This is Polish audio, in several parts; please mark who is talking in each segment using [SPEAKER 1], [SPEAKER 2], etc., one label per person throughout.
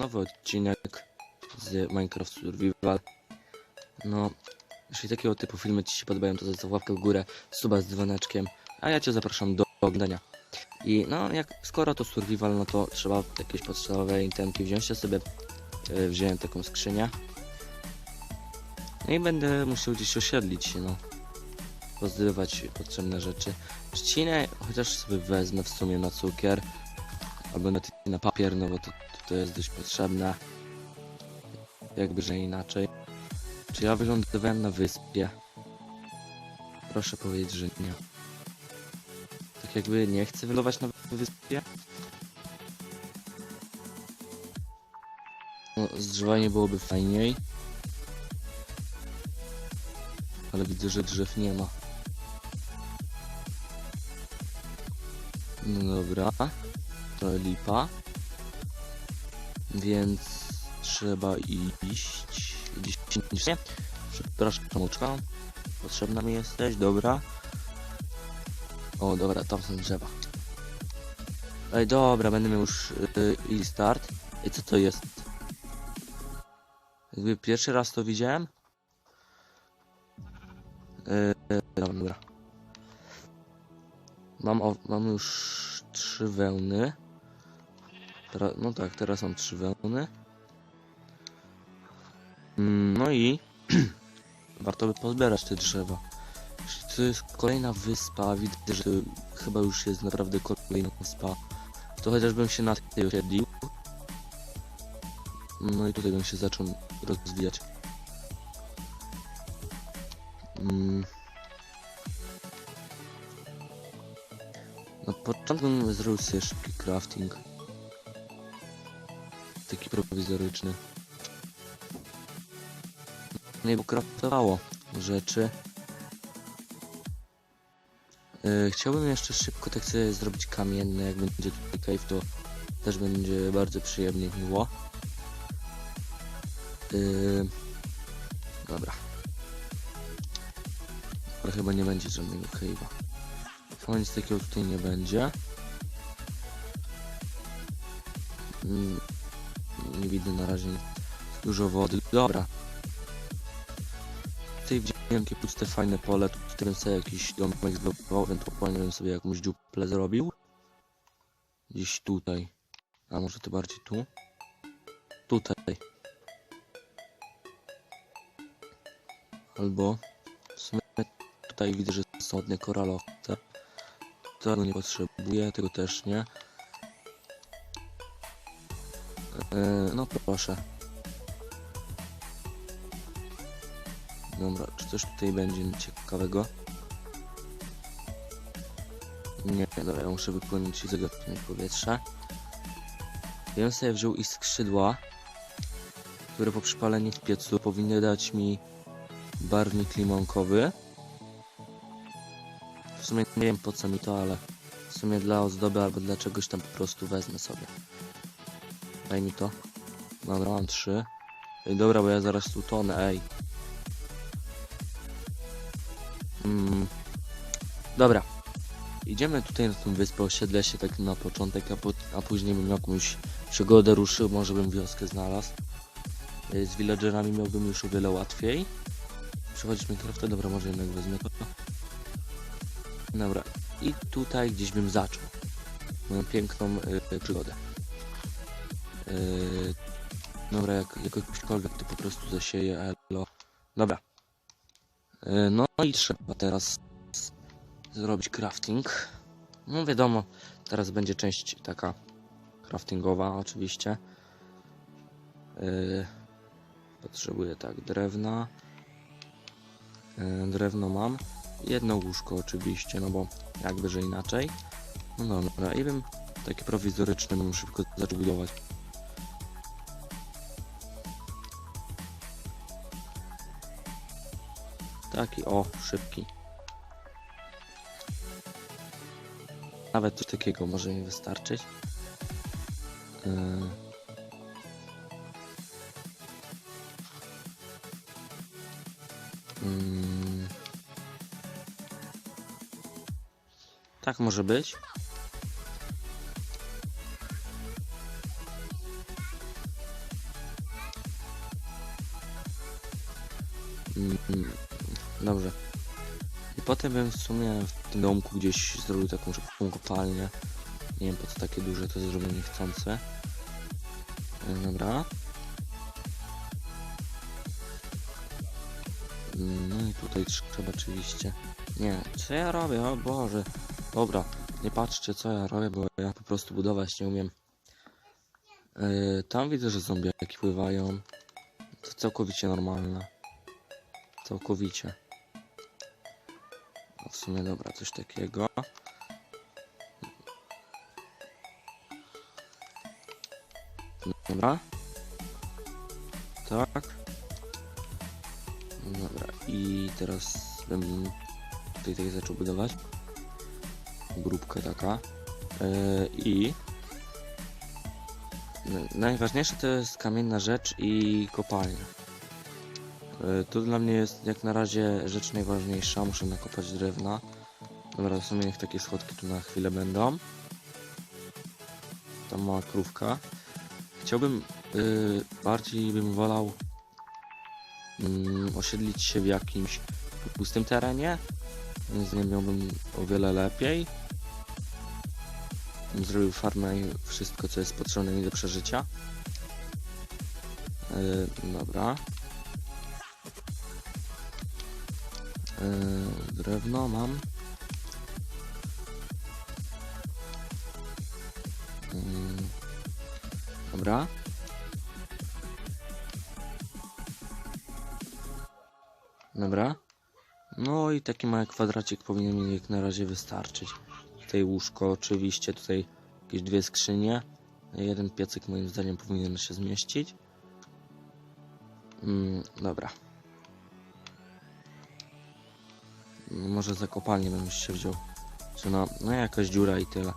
[SPEAKER 1] nowy odcinek z Minecraft Survival. No, jeśli takiego typu filmy Ci się podobają, to zostaw łapkę w górę, suba z dzwoneczkiem, a ja Cię zapraszam do oglądania. I no, jak skoro to survival, no to trzeba jakieś podstawowe intenty wziąć. Ja sobie e, wziąłem taką skrzynię. No i będę musiał gdzieś osiedlić się, no. Pozbywać potrzebne rzeczy. Trzcinę chociaż sobie wezmę w sumie na cukier. Albo na, na papier, no bo to, to jest dość potrzebne. Jakby, że inaczej. Czy ja wylądowałem na wyspie? Proszę powiedzieć, że nie. Tak jakby nie chcę wylądować na wyspie. No, zdrzewanie byłoby fajniej. Ale widzę, że drzew nie ma. No dobra. To lipa. Więc trzeba iść. Gdzieś nie. Przepraszam, Czamuczka. Potrzebna mi jesteś, dobra. O, dobra, tam są drzewa. Ej, dobra, będę miał już yy, i start. I co to jest? Jakby pierwszy raz to widziałem. Yy, dobra, dobra. Mam, o, mam już trzy wełny. Teraz, no tak, teraz mam trzy wełny. Mm, No i warto by pozbierać te drzewa. To jest kolejna wyspa, widzę, że chyba już jest naprawdę kolejna wyspa. To chociażbym się na tej osiedlił. No i tutaj bym się zaczął rozwijać. Mm. Na początku zrobił sobie szybki crafting. Taki prowizoryczny. Nie bo craftowało rzeczy. Yy, chciałbym jeszcze szybko tak sobie zrobić kamienne, jak będzie tutaj cave, to też będzie bardzo przyjemnie miło. Yy, dobra. Ale chyba nie będzie żadnego cave'a. Chyba nic takiego tutaj nie będzie. Nie widzę na razie dużo wody. Dobra. Tutaj widziałem takie puste fajne pole, tu którym sobie jakiś domek zbudował, ewentualnie bym sobie jakąś dziuplę zrobił. Gdzieś tutaj. A może to bardziej tu? Tutaj. Albo w sumie tutaj widzę, że są ładne koralowce. Tego nie potrzebuję, tego też nie. Eee, no proszę. Dobra, czy coś tutaj będzie ciekawego? Nie, dobra, ja muszę wypełnić i zagadnąć powietrze. Ja bym sobie wziął i skrzydła, które po przypaleniu w piecu powinny dać mi barwnik limonkowy. W sumie nie wiem po co mi to, ale w sumie dla ozdoby albo dla czegoś tam po prostu wezmę sobie. Daj mi to. Dobra, mam trzy. Ej, dobra, bo ja zaraz tu tonę, ej. Mm. Dobra. Idziemy tutaj na tą wyspę, osiedlę się tak na początek, a, po, a później bym jakąś przygodę ruszył, może bym wioskę znalazł. Y, Z villagerami miałbym już o wiele łatwiej. Przechodzić Minecrafta, dobra, może jednak wezmę to. Dobra, i tutaj gdzieś bym zaczął moją piękną y, przygodę. Y, dobra, jak jakośkolwiek to po prostu zasieję, elo. Dobra. Y, no i trzeba teraz zrobić crafting. No wiadomo, teraz będzie część taka craftingowa oczywiście. Y, potrzebuję tak drewna. Y, drewno mam. Jedno łóżko oczywiście, no bo jakby że inaczej. No dobra, i bym takie prowizoryczne bym szybko zaczął budować. Taki o, szybki. Nawet coś takiego może mi wystarczyć. Yy. Mm. Tak może być. Potem bym w sumie w tym domku gdzieś zrobił taką szybką kopalnię. Nie wiem po co takie duże to zrobię niechcące. Dobra. Mm, No i tutaj trzeba oczywiście. Nie, co ja robię? O Boże. Dobra, nie patrzcie co ja robię, bo ja po prostu budować nie umiem. Yy, tam widzę, że zombiaki pływają. To całkowicie normalne. Całkowicie. No w sumie dobra, coś takiego. Dobra. Tak. Dobra, i teraz bym tutaj tak zaczął budować. Grupkę taka. Yy, I n- najważniejsze to jest kamienna rzecz i kopalnia. Yy, to dla mnie jest jak na razie rzecz najważniejsza. Muszę nakopać drewna. Dobra, w sumie niech takie schodki tu na chwilę będą. Tam mała krówka. Chciałbym, yy, bardziej bym wolał mm, osiedlić się w jakimś pustym terenie. Więc nie miałbym o wiele lepiej. Zrobił farmę i wszystko, co jest potrzebne mi do przeżycia. Yy, dobra. Yy, drewno mam. Yy, dobra. Dobra. No i taki mały kwadracik powinien mi jak na razie wystarczyć. Tutaj łóżko oczywiście, tutaj jakieś dwie skrzynie. Jeden piecyk moim zdaniem powinien się zmieścić. Mm, dobra. Może za kopalnię bym się wziął. Czy no, no jakaś dziura i tyle.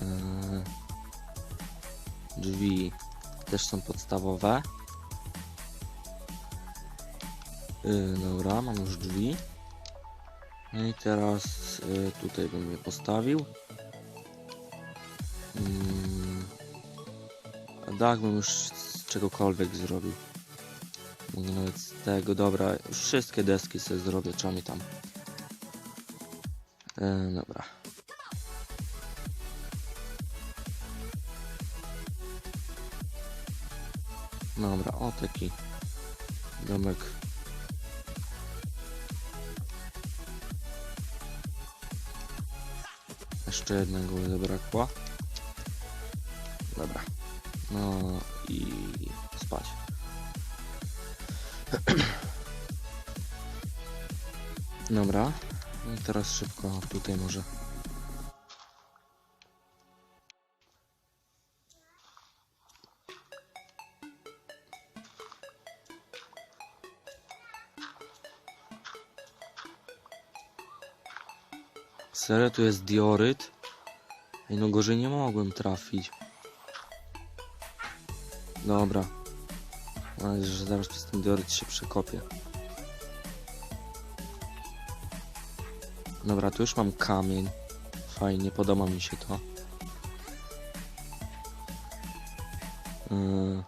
[SPEAKER 1] Eee, drzwi też są podstawowe. Yy, dobra, mam już drzwi. No i teraz y, tutaj bym je postawił. Dach bym już z czegokolwiek zrobił. Mogę nawet z tego, dobra, wszystkie deski sobie zrobię, czy oni tam. E, dobra. Dobra, o taki domek Jeszcze jednego by zabrakło. Dobra. No i Dobra. No i teraz szybko tutaj może. Serio, tu jest dioryt? Ej, no gorzej nie mogłem trafić. Dobra. Mam nadzieję, że zaraz przez ten dioryt się przekopię. Dobra, tu już mam kamień. Fajnie, podoba mi się to. Yy.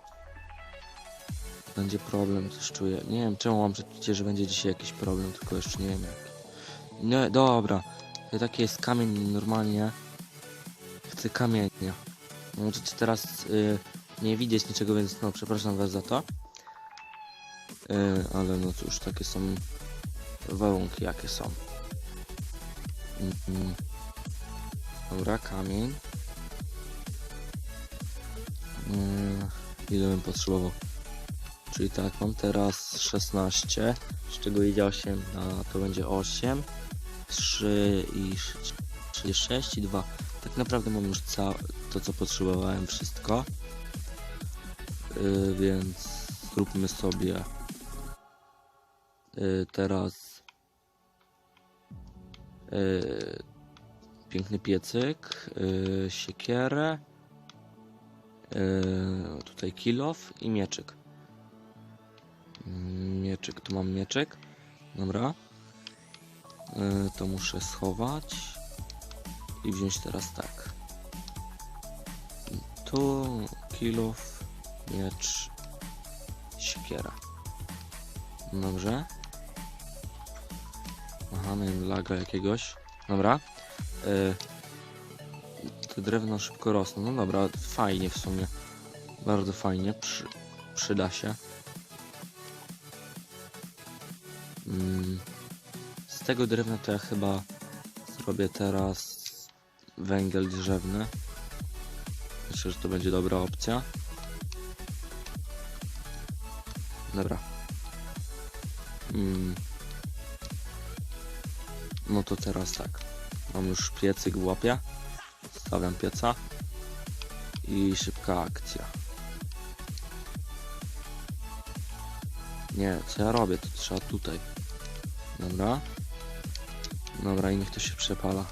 [SPEAKER 1] Będzie problem, coś czuję. Nie wiem, czemu mam przeczucie, że będzie dzisiaj jakiś problem, tylko jeszcze nie wiem jaki. Nie, dobra. To taki jest kamień normalnie. Chcę kamienia. Możecie teraz y, nie widzieć niczego, więc no przepraszam was za to. Y, ale no cóż, takie są warunki jakie są. Mm. Dobra, kamień. Y, ile bym potrzebował? Czyli tak, mam teraz 16, z czego idzie 8, a to będzie 8. 3 i 3, 6 i 2. Tak naprawdę mam już ca to, co potrzebowałem, wszystko. Yy, więc zróbmy sobie yy, teraz piękny piecyk, yy, siekierę, yy, tutaj kilof i mieczyk. Mm, Mieczyk, tu mam mieczyk. Dobra. E, to muszę schować i wziąć teraz tak. Tu kilof, miecz, siekiera. Dobrze. Miałem laga jakiegoś. Dobra. Y, te drewno szybko rosną. No dobra, fajnie w sumie. Bardzo fajnie. Przy, przyda się. Mm, z tego drewna to ja chyba zrobię teraz węgiel drzewny. Myślę, że to będzie dobra opcja. Dobra. Mm. No to teraz tak. Mam już piecyk w łapie. Stawiam pieca. I szybka akcja. Nie, co ja robię? To trzeba tutaj. Dobra. Dobra, i niech to się przepala.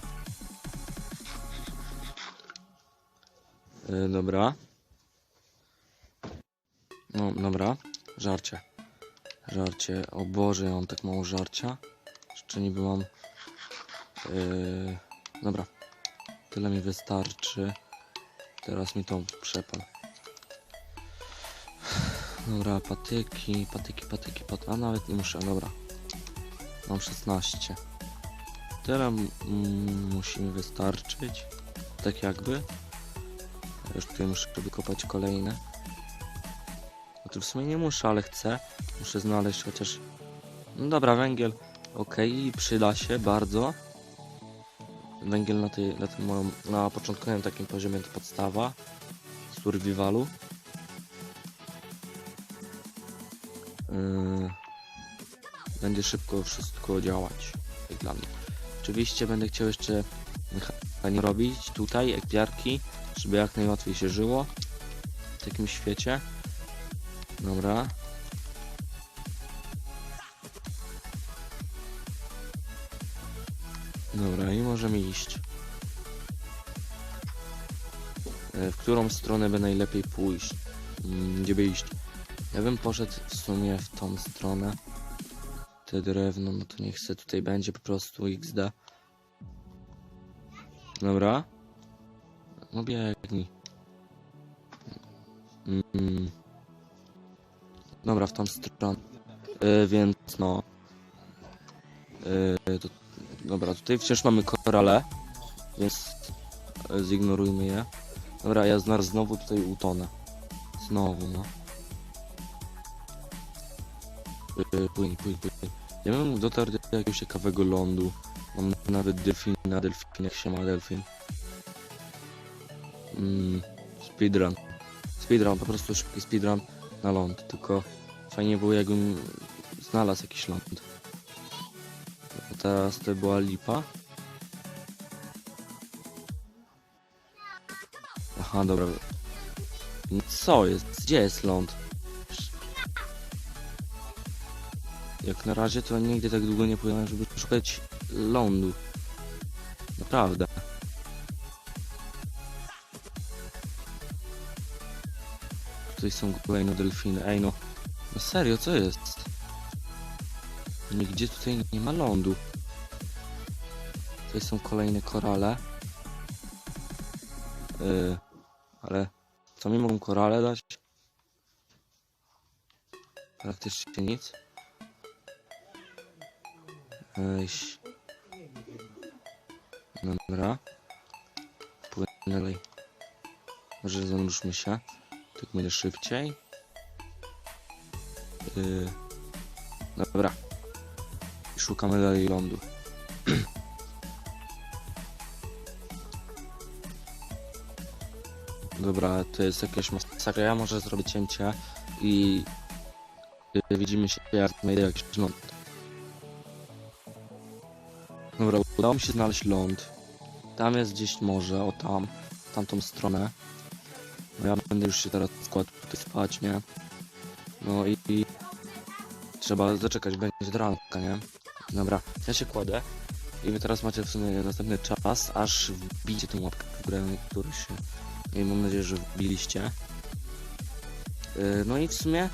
[SPEAKER 1] Yy, dobra. No, dobra. Żarcie. Żarcie. O Boże, ja mam tak mało żarcia. Jeszcze niby mam... Yy, dobra. Tyle mi wystarczy. Teraz mi to przepal. Dobra, patyki, patyki, patyki, patyki. A nawet nie muszę, dobra. Mam 16. Tyle musi mi wystarczyć. Tak jakby. Ja Już tutaj muszę wykopać kolejne. To w sumie nie muszę, ale chcę. Muszę znaleźć chociaż... No dobra, węgiel. Okej, przyda się bardzo. Węgiel na, tej, na tym moim, na początkowym takim poziomie to podstawa. Survivalu. Yy, będzie szybko wszystko działać, jak dla mnie. Oczywiście będę chciał jeszcze robić tutaj, ekwiarki, żeby jak najłatwiej się żyło w takim świecie. Dobra. Dobra, i możemy iść. E, W którą stronę by najlepiej pójść? Mm, Gdzie by iść? Ja bym poszedł w sumie w tą stronę. Te drewno, no to niech se tutaj będzie po prostu XD. Dobra. No biegnij. Mm. Dobra, w tą stronę. E, więc no. E, to, dobra, tutaj wciąż mamy korale, więc e, zignorujmy je. Dobra, ja znowu tutaj utonę. Znowu, no. Yy, Płyń, płyń, płyń. Ja bym dotarł do jakiegoś ciekawego lądu. Mam nawet delfina, delfin, jak się ma delfin. Mm, speedrun. Speedrun, po prostu szybki speedrun na ląd. Tylko fajnie było jakbym znalazł jakiś ląd. A teraz to była lipa. Aha, dobra. Co jest? Gdzie jest ląd? Jak na razie to nigdy tak długo nie płynąłem, żeby szukać lądu. Naprawdę. Tutaj są kolejne delfiny. Ej no. No serio, co jest? Nigdzie tutaj nie ma lądu. Tutaj są kolejne korale. Yy, ale co mi mogą korale dać? Praktycznie nic. Weź. Dobra. Płynę dalej. Może zanurzmy się. Tak będzie szybciej. Yy. Dobra. Szukamy dalej lądu. Dobra, to jest jakaś masakra. Ja może zrobię cięcie i yy, widzimy się jak znajdę jakiś ląd. Dobra, udało mi się znaleźć ląd. Tam jest gdzieś morze, o tam, w tamtą stronę. No ja będę już się teraz składał tutaj spać, nie? No i, i trzeba zaczekać, będzie do ranka, nie? Dobra, ja się kładę i wy teraz macie w sumie następny czas, aż wbijcie tę łapkę w górę, który się... I mam nadzieję, że wbiliście. Yy, no i w sumie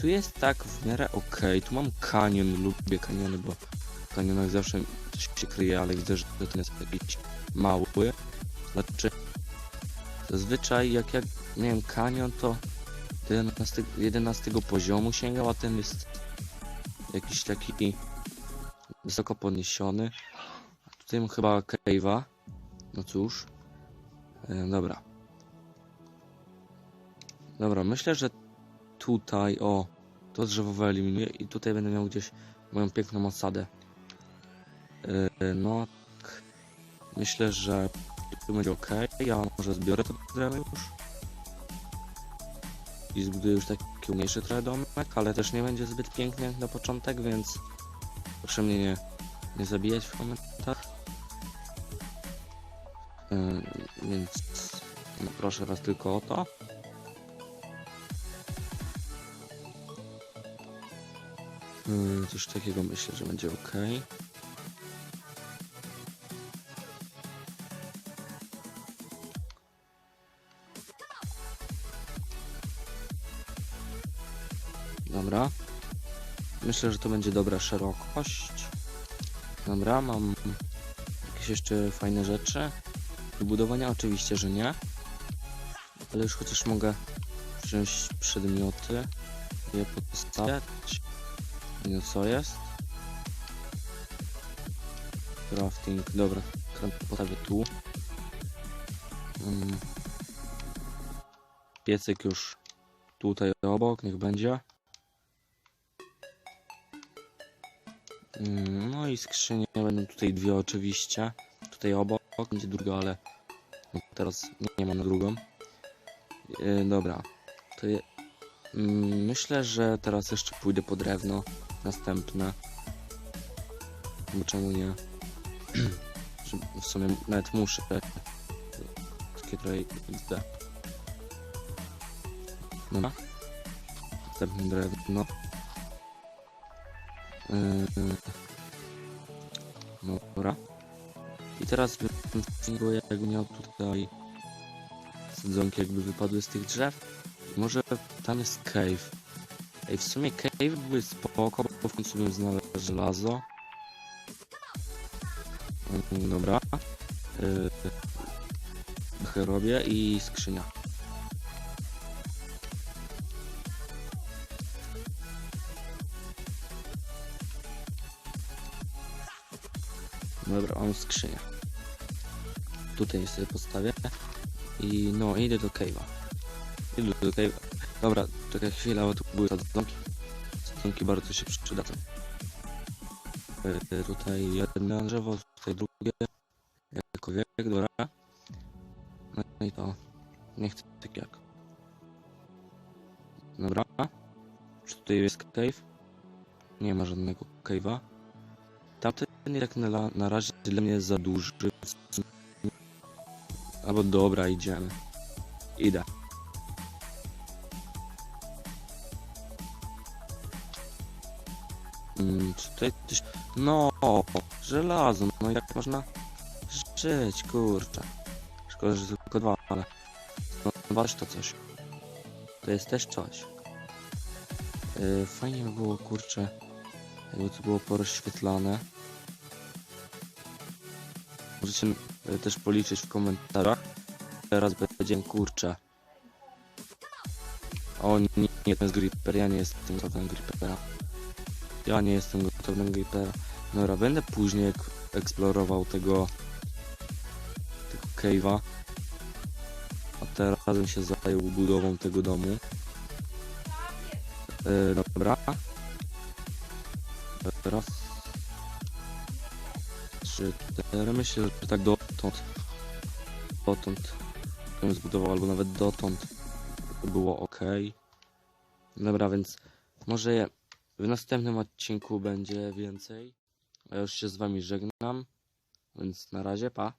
[SPEAKER 1] tu jest tak w miarę okej. Tu mam kanion, lubię kaniony, bo w kanionach zawsze coś się kryje, ale widzę, że ten jest jakiś mały. Znaczy, zazwyczaj jak ja miałem kanion, to do 11, 11 poziomu sięgał, a ten jest jakiś taki wysoko podniesiony. Tutaj mam chyba cave'a. No cóż. E, dobra. Dobra, myślę, że tutaj, o, to drzewo wyeliminuję i tutaj będę miał gdzieś moją piękną osadę. E, no, myślę, że tu będzie ok. Ja może zbiorę to drewno już. I zbuduję już taki mniejszy trochę domek, ale też nie będzie zbyt piękny jak na początek, więc proszę mnie nie, nie zabijać w komentarzach. Yy, więc no proszę was tylko o to. Yy, coś takiego myślę, że będzie ok. Myślę, że to będzie dobra szerokość. Dobra, mam jakieś jeszcze fajne rzeczy. Do budowania oczywiście, że nie. Ale już chociaż mogę wziąć przedmioty je postawiać. No co jest? Crafting, dobra, postawię tu. Mm. Piecyk już tutaj obok, niech będzie. No i skrzynie będą tutaj dwie oczywiście. Tutaj obok będzie druga, ale no teraz nie mam drugą. Yy, dobra, to je... mm, myślę, że teraz jeszcze pójdę po drewno następne. Bo czemu nie? W sumie nawet muszę. Takie trochę XD. Dobra. Następne drewno. Yy, Dobra. I teraz bym go jakby miał tutaj sadzonki jakby wypadły z tych drzew. Może tam jest cave. Ej, w sumie cave były spoko, bo w końcu bym znalazł żelazo. Mm, Dobra. Yy, robię i skrzynia. Dobra, mam skrzynię. Tutaj sobie postawię. I no, idę do cave'a. Idę do cave'a. Dobra, czekaj chwilę, bo tu były sadzonki. Sadzonki bardzo się przydadzą. E, Tutaj jedno drzewo, tutaj drugie. Jako wiek, dobra. No i to. Nie chcę tak jak. Dobra. Czy tutaj jest cave? Nie ma żadnego cave'a. Tamten jak na, na razie dla mnie za duży. Albo dobra, idziemy. Idę. Mm, czy tutaj coś... No, żelazo, no jak można żyć, kurczę. Szkoda, że tylko dwa, ale... No, waż to coś. To jest też coś. Yy, fajnie by było, kurczę, jakby to było porozświetlane. Możecie też policzyć w komentarzach. Teraz będzie kurczę. O nie, nie, to jest Gripper, ja nie jestem gotowy na Grippera. Ja nie jestem gotowy na Grippera. Dobra, będę później ek eksplorował tego... tego cave'a. A teraz bym się zajął budową tego domu. Yy, dobra. Teraz trzy, cztery. Myślę, że tak dotąd. Dotąd bym zbudował, albo nawet dotąd było ok. Dobra, więc może w następnym odcinku będzie więcej. Ja już się z wami żegnam. Więc na razie, pa.